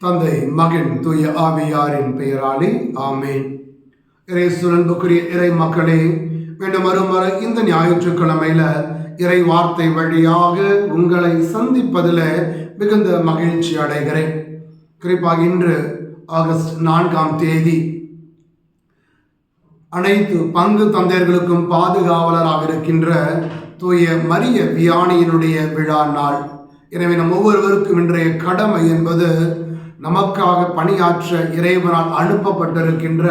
தந்தை மகன் தூய ஆவியாரின் பெயராலே ஆமேன். இறை சுரன்புக்குரிய இறை மக்களே மீண்டும் மறுமுறை இந்த ஞாயிற்றுக்கிழமையில இறை வார்த்தை வழியாக உங்களை சந்திப்பதில் மிகுந்த மகிழ்ச்சி அடைகிறேன். குறிப்பாக இன்று ஆகஸ்ட் நான்காம் தேதி. அனைத்து பங்கு தந்தையர்களுக்கும் பாதுகாவலராக இருக்கின்ற தூய மரிய வியானியினுடைய விழா நாள். எனவே நம் ஒவ்வொருவருக்கும் இன்றைய கடமை என்பது நமக்காக பணியாற்ற இறைவனால் அனுப்பப்பட்டிருக்கின்ற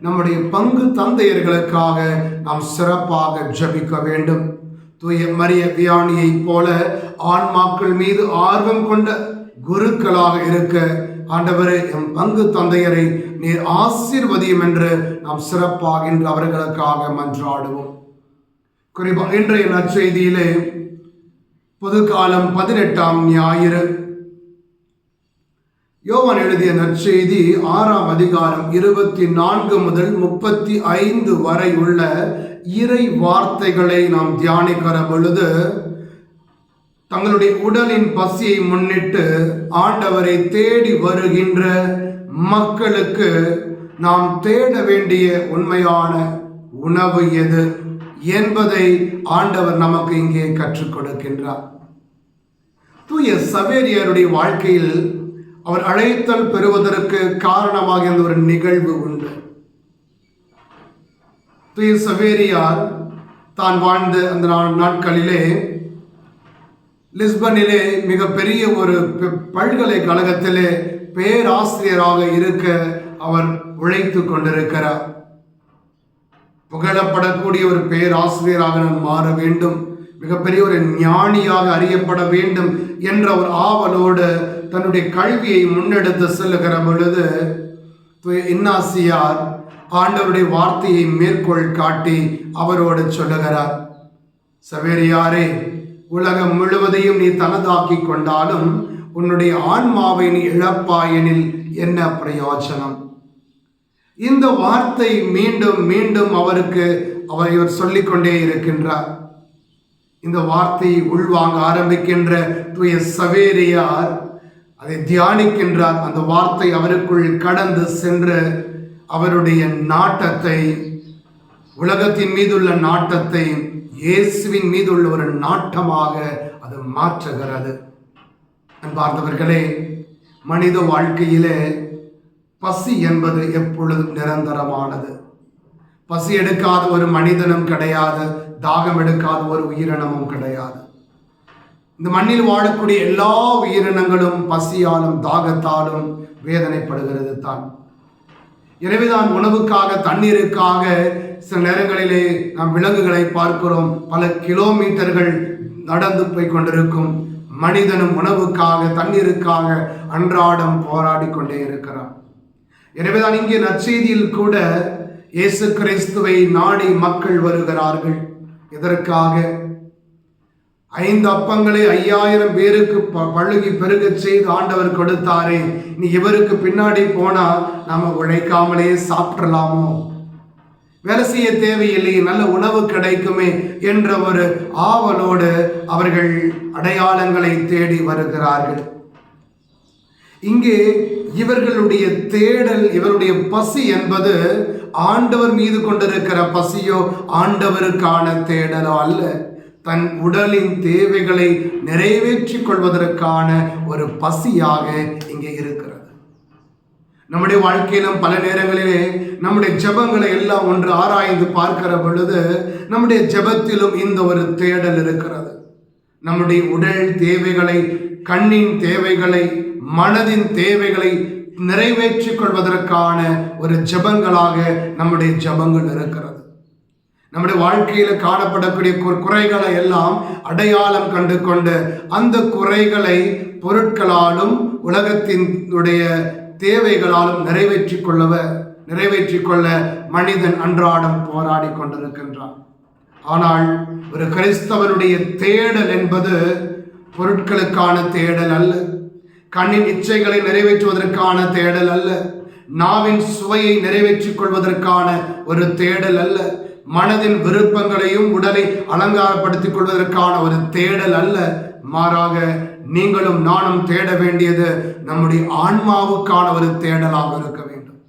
நம்முடைய பங்கு தந்தையர்களுக்காக நாம் சிறப்பாக ஜபிக்க வேண்டும். தூய மரிய வியானியைப் போல ஆன்மாக்கள் மீது ஆர்வம் கொண்ட குருக்களாக இருக்க ஆண்டவரே எம் பங்கு தந்தையரை நீர் ஆசீர்வதியும் என்று நாம் சிறப்பாகின்ற அவர்களுக்காக மன்றாடுவோம். குறிப்பாக இன்றைய நற்செய்தியிலே பொதுக்காலம் பதினெட்டாம் ஞாயிறு. யோவன் எழுதிய நற்செய்தி ஆறாம் அதிகாரம் இருபத்தி நான்கு முதல் முப்பத்தி ஐந்து வரை உள்ள இறை வார்த்தைகளை நாம் தியானிக்கிற பொழுது தங்களுடைய உடலின் பசியை முன்னிட்டு ஆண்டவரை தேடி வருகின்ற மக்களுக்கு நாம் தேட வேண்டிய உண்மையான உணவு எது என்பதை ஆண்டவர் நமக்கு இங்கே கற்றுக் கொடுக்கின்றார். தூய சவேரியருடைய வாழ்க்கையில் அவர் அழைத்தல் பெறுவதற்கு காரணமாக இருந்த ஒரு நிகழ்வு உண்டு. தூய சவேரியார் தான் வாழ்ந்த அந்த நாட்களிலே லிஸ்பனிலே மிகப்பெரிய ஒரு பல்கலைக்கழகத்திலே பேராசிரியராக இருக்க அவர் உழைத்து கொண்டிருக்கிறார். புகழப்படக்கூடிய ஒரு பேராசிரியராக நான் மாற வேண்டும். மிகப்பெரிய ஒரு ஞானியாக அறியப்பட வேண்டும் என்ற ஒரு ஆவலோடு தன்னுடைய கல்வியை முன்னெடுத்து செல்லுகிற பொழுது இன்னாசியார் ஆண்டவருடைய வார்த்தையை மேற்கோள் காட்டி அவரோடு சொல்லுகிறார் சவேரியாரே உலகம் முழுவதையும் நீ தனதாக்கி கொண்டாலும் உன்னுடைய ஆன்மாவை நீ இழப்பாயெனில் என்ன பிரயோஜனம்? இந்த வார்த்தை மீண்டும் மீண்டும் அவருக்கு அவர் இவர் சொல்லிக்கொண்டே இருக்கின்றார். இந்த வார்த்தையை உள்வாங்க ஆரம்பிக்கின்ற தூய சவேரியார் அதை தியானிக்கின்றார். அந்த வார்த்தை அவருக்குள் கடந்து சென்று அவருடைய நாட்டத்தை உலகத்தின் மீதுள்ள நாட்டத்தை இயேசுவின் மீதுள்ள ஒரு நாட்டமாக அது மாற்றுகிறது. பார்த்தவர்களே மனித வாழ்க்கையிலே பசி என்பது எப்பொழுதும் நிரந்தரமானது. பசி எடுக்காத ஒரு மனிதனும் கிடையாது தாகம் எடுக்காத ஒரு உயிரினமும் கிடையாது. இந்த மண்ணில் வாழக்கூடிய எல்லா உயிரினங்களும் பசியாலும் தாகத்தாலும் வேதனைப்படுகிறது தான் எனவேதான் உணவுக்காக தண்ணீருக்காக சில நேரங்களிலே நாம் விலங்குகளை பார்க்கிறோம். பல கிலோமீட்டர்கள் நடந்து போய் கொண்டிருக்கும். மனிதனும் உணவுக்காக தண்ணீருக்காக அன்றாடம் போராடி கொண்டே இருக்கிறான். எனவேதான் இங்கே நற்செய்தியில் கூட இயேசு கிறிஸ்துவை நாடி மக்கள் வருகிறார்கள். எதற்காக? ஐந்து அப்பங்களை ஐயாயிரம் பேருக்கு ப- பழுகி பெருக செய்து ஆண்டவர் கொடுத்தாரே. நீ இவருக்கு பின்னாடி போனா நம்ம உழைக்காமலே சாப்பிடலாமோ? வேலை செய்ய தேவையில்லை நல்ல உணவு கிடைக்குமே என்ற ஒரு ஆவலோடு அவர்கள் அடையாளங்களை தேடி வருகிறார்கள். இங்கே இவர்களுடைய தேடல் இவருடைய பசி என்பது ஆண்டவர் மீது கொண்டிருக்கிற பசியோ ஆண்டவருக்கான தேடலோ அல்ல. தன் உடலின் தேவைகளை நிறைவேற்றிக் கொள்வதற்கான ஒரு பசியாக இங்கே இருக்கிறது. நம்முடைய வாழ்க்கையிலும் பல நேரங்களிலே நம்முடைய ஜெபங்களை எல்லாம் ஒன்று ஆராய்ந்து பார்க்கிற பொழுது நம்முடைய ஜெபத்திலும் இந்த ஒரு தேடல் இருக்கிறது. நம்முடைய உடல் தேவைகளை கண்ணின் தேவைகளை மனதின் தேவைகளை நிறைவேற்றிக் கொள்வதற்கான ஒரு ஜெபங்களாக நம்முடைய ஜெபங்கள் இருக்கிறது. நம்முடைய வாழ்க்கையில காணப்படக்கூடிய குறைகளை எல்லாம் அடையாளம் கண்டு கொண்டு அந்த குறைகளை பொருட்களாலும் உலகத்தினுடைய தேவைகளாலும் நிறைவேற்றிக் கொள்ளவ நிறைவேற்றி கொள்ள மனிதன் அன்றாடம் போராடி கொண்டிருக்கின்றான். ஆனால் ஒரு கிறிஸ்தவனுடைய தேடல் என்பது பொருட்களுக்கான தேடல் அல்ல. கண்ணின் இச்சைகளை நிறைவேற்றுவதற்கான தேடல் அல்ல. நாவின் சுவையை நிறைவேற்றிக் கொள்வதற்கான ஒரு தேடல் அல்ல. மனதின் விருப்பங்களையும் உடலை அலங்காரப்படுத்திக் கொள்வதற்கான ஒரு தேடல் அல்ல. மாறாக நீங்களும் நானும் தேட வேண்டியது நம்முடைய ஆன்மாவுக்கான ஒரு தேடலாக இருக்க வேண்டும்.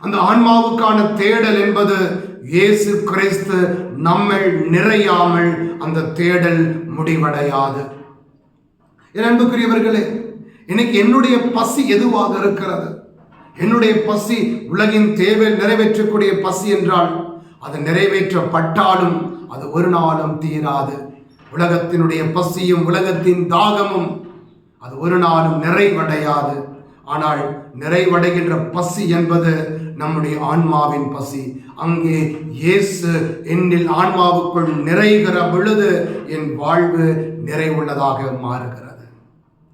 அந்த ஆன்மாவுக்கான தேடல் என்பது இயேசு கிறிஸ்து நம்மை நிறையாமல் அந்த தேடல் முடிவடையாது. அன்புக்குரியவர்களே இன்னைக்கு என்னுடைய பசி எதுவாக இருக்கிறது? என்னுடைய பசி உலகின் தேவை நிறைவேற்றக்கூடிய பசி என்றால் அது நிறைவேற்றப்பட்டாலும் அது ஒரு நாளும் தீராது. உலகத்தினுடைய பசியும் உலகத்தின் தாகமும் அது ஒரு நாளும் நிறைவடையாது. ஆனால் நிறைவடைகின்ற பசி என்பது நம்முடைய ஆன்மாவின் பசி. அங்கே இயேசு என்னில் ஆன்மாவுக்குள் நிறைகிற பொழுது என் வாழ்வு நிறைவுள்ளதாக மாறுகிறது.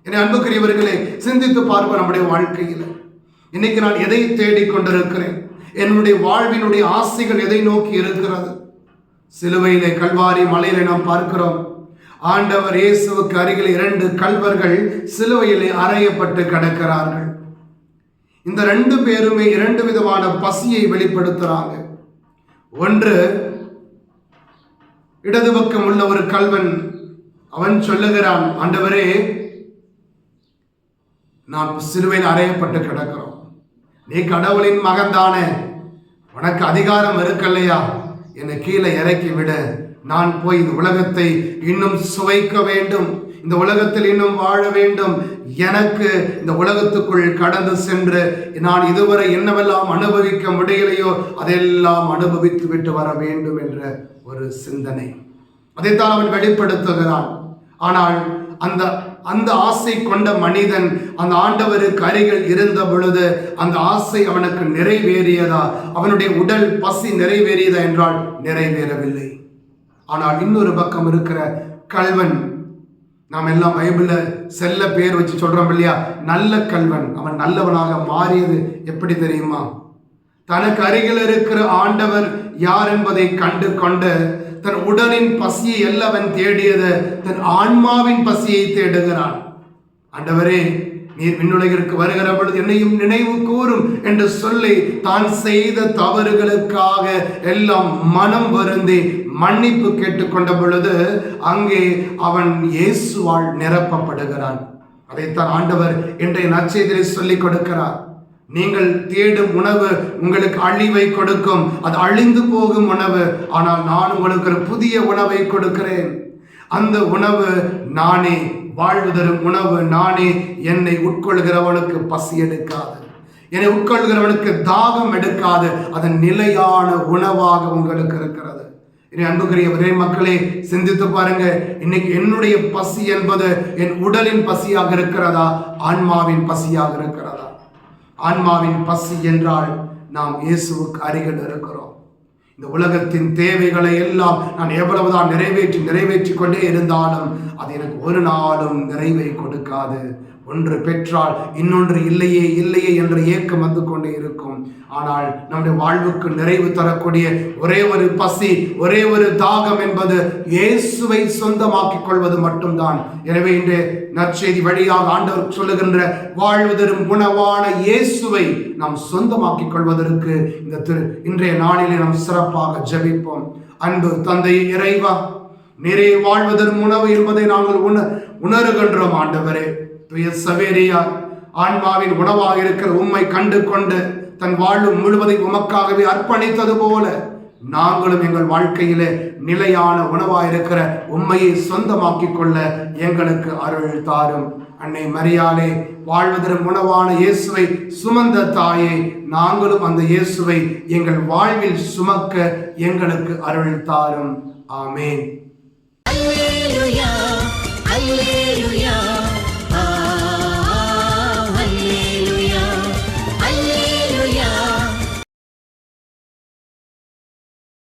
என் அன்புக்குரியவர்களே சிந்தித்து பார்ப்போம் நம்முடைய வாழ்க்கையில். இன்னைக்கு நான் எதை தேடிக் கொண்டிருக்கிறேன்? என்னுடைய வாழ்வினுடைய ஆசைகள் எதை நோக்கி இருக்கிறது? சிலுவையிலே கல்வாரி மலையிலே நாம் பார்க்கிறோம். ஆண்டவர் இயேசுவுக்கு அருகில் இரண்டு கல்வர்கள் சிலுவையிலே அறையப்பட்டு கிடக்கிறார்கள். இந்த ரெண்டு பேருமே இரண்டு விதமான பசியை வெளிப்படுத்துறாங்க. ஒன்று இடது பக்கம் உள்ள ஒரு கல்வன் அவன் சொல்லுகிறான் ஆண்டவரே நாம் சிலுவையில் அறையப்பட்டு கிடக்கிறோம். நீ கடவுளின் மகன்தானே. உனக்கு அதிகாரம் இருக்கல்லையா என்னை கீழே இறக்கி விடு. நான் போய் இந்த உலகத்தை இன்னும் சுவைக்க வேண்டும். இந்த உலகத்தில் இன்னும் வாழ வேண்டும். எனக்கு இந்த உலகத்துக்குள் கடந்து சென்று நான் இதுவரை என்னவெல்லாம் அனுபவிக்க முடியலையோ அதெல்லாம் அனுபவித்து விட்டு வர வேண்டும் என்ற ஒரு சிந்தனை. அதைத்தான் அவன் வெளிப்படுத்துகிறான். ஆனால் அந்த அந்த ஆசை கொண்ட மனிதன் அந்த ஆண்டவருக்கு அருகில் இருந்த பொழுது அந்த ஆசை அவனுக்கு நிறைவேறியதா? அவனுடைய உடல் பசி நிறைவேறியதா என்றால் நிறைவேறவில்லை. ஆனால் இன்னொரு பக்கம் இருக்கிற கல்வன் நாம் எல்லாம் பைபிளில் செல்ல பேர் வச்சு சொல்றோம் இல்லையா? நல்ல கல்வன். அவன் நல்லவனாக மாறியது எப்படி தெரியுமா? தனக்கு அருகில் இருக்கிற ஆண்டவர் யார் என்பதை கண்டு கொண்டு தன் உடலின் பசியை அல்லவன் தேடியது தன் ஆன்மாவின் பசியை தேடுகிறான். ஆண்டவரே நீர் விண்ணுலகிற்கு வருகிற பொழுது என்னையும் நினைவு கூறும் என்று சொல்லி தான் செய்த தவறுகளுக்காக எல்லாம் மனம் வருந்தி மன்னிப்பு கேட்டுக்கொண்ட பொழுது அங்கே அவன் இயேசுவால் நிரப்பப்படுகிறான். அதைத்தான் ஆண்டவர் இன்றைய நச்செய்தியை சொல்லிக் கொடுக்கிறார். நீங்கள் தேடும் உணவு உங்களுக்கு அழிவை கொடுக்கும். அது அழிந்து போகும் உணவு. ஆனால் நான் உங்களுக்கு ஒரு புதிய உணவை கொடுக்கிறேன். அந்த உணவு நானே வாழ்வு தரும் உணவு நானே. என்னை உட்கொள்கிறவனுக்கு பசி எடுக்காது. என்னை உட்கொள்கிறவனுக்கு தாகம் எடுக்காது. அதன் நிலையான உணவாக உங்களுக்கு இருக்கிறது. அன்புக்குரிய ஒரே மக்களே சிந்தித்து பாருங்க இன்னைக்கு என்னுடைய பசி என்பது என் உடலின் பசியாக இருக்கிறதா? ஆன்மாவின் பசியாக இருக்கிறதா? ஆன்மாவின் பசி என்றால் நாம் இயேசுவுக்கு அருகில் இருக்கிறோம். இந்த உலகத்தின் தேவைகளை எல்லாம் நான் எவ்வளவுதான் நிறைவேற்றி நிறைவேற்றி கொண்டே இருந்தாலும் அது எனக்கு ஒரு நாளும் நிறைவை கொடுக்காது. ஒன்று பெற்றால் இன்னொன்று இல்லையே இல்லையே என்ற ஏக்கம் வந்து கொண்டே இருக்கும். ஆனால் நம்முடைய வாழ்வுக்கு நிறைவு தரக்கூடிய ஒரே ஒரு பசி ஒரே ஒரு தாகம் என்பது இயேசுவை சொந்தமாக்கிக் கொள்வது மட்டும்தான். எனவே இன்று நற்செய்தி வழியாக ஆண்டவர் சொல்லுகின்ற வாழ்வதரும் உணவான இயேசுவை நாம் சொந்தமாக்கிக் கொள்வதற்கு இந்த திரு இன்றைய நாளிலே நாம் சிறப்பாக ஜெபிப்போம். அன்பு தந்தை இறைவா நிறைய வாழ்வதன் உணவு என்பதை நாங்கள் உண உணர்கின்றோம் ஆண்டவரே. துய சவேரியார் ஆன்மாவின் உணவாக இருக்கிற உம்மை கண்டு கொண்டு தன் வாழ்வு முழுவதை உமக்காகவே அர்ப்பணித்தது போல நாங்களும் எங்கள் வாழ்க்கையிலே நிலையான உணவாயிருக்கிற உண்மையை சொந்தமாக்கிக் கொள்ள எங்களுக்கு அருள் தாரும். அன்னை மரியாலே வாழ்வதற்கு உணவான இயேசுவை சுமந்த தாயே நாங்களும் அந்த இயேசுவை எங்கள் வாழ்வில் சுமக்க எங்களுக்கு அருள் தாரும். ஆமேன்.